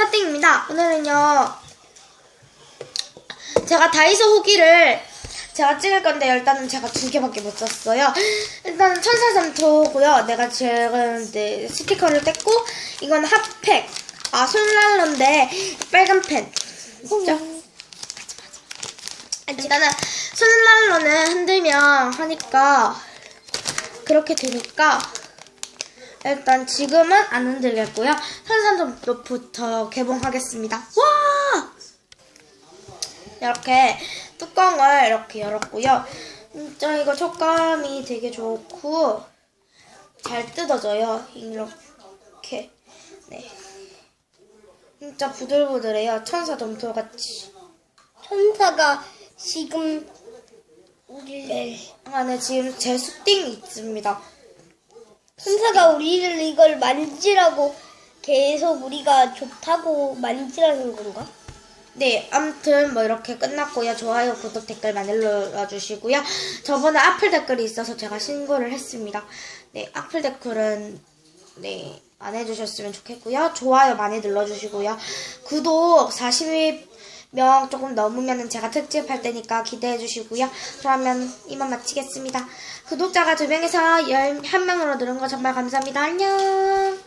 천사띵입니다. 오늘은요, 제가 다이소 후기를 제가 찍을 건데요. 일단은 제가 두 개밖에 못 썼어요. 일단은 천사점토고요. 내가 지금 네, 스티커를 뗐고, 이건 핫팩. 아, 손랄러인데, 빨간 펜. 있죠? 일단은 손랄러는 흔들면 하니까, 그렇게 되니까, 일단 지금은 안 흔들겠고요. 천사점토부터 개봉하겠습니다. 와! 이렇게 뚜껑을 이렇게 열었고요. 진짜 이거 촉감이 되게 좋고 잘 뜯어져요. 이렇게 네. 진짜 부들부들해요. 천사 점토 같이. 천사가 지금 우리를 안에 지금 제 수띵이 있습니다. 천사가 우리를 이걸 만지라고 계속 우리가 좋다고 만지라는 건가? 네, 아무튼 뭐 이렇게 끝났고요. 좋아요, 구독, 댓글 많이 눌러주시고요. 저번에 악플 댓글이 있어서 제가 신고를 했습니다. 네, 악플 댓글은 네, 안 해주셨으면 좋겠고요. 좋아요 많이 눌러주시고요. 구독 40 명 조금 넘으면 제가 특집 할 때니까 기대해 주시고요. 그러면 이만 마치겠습니다. 구독자가 2명에서 11명으로 늘은 거 정말 감사합니다. 안녕!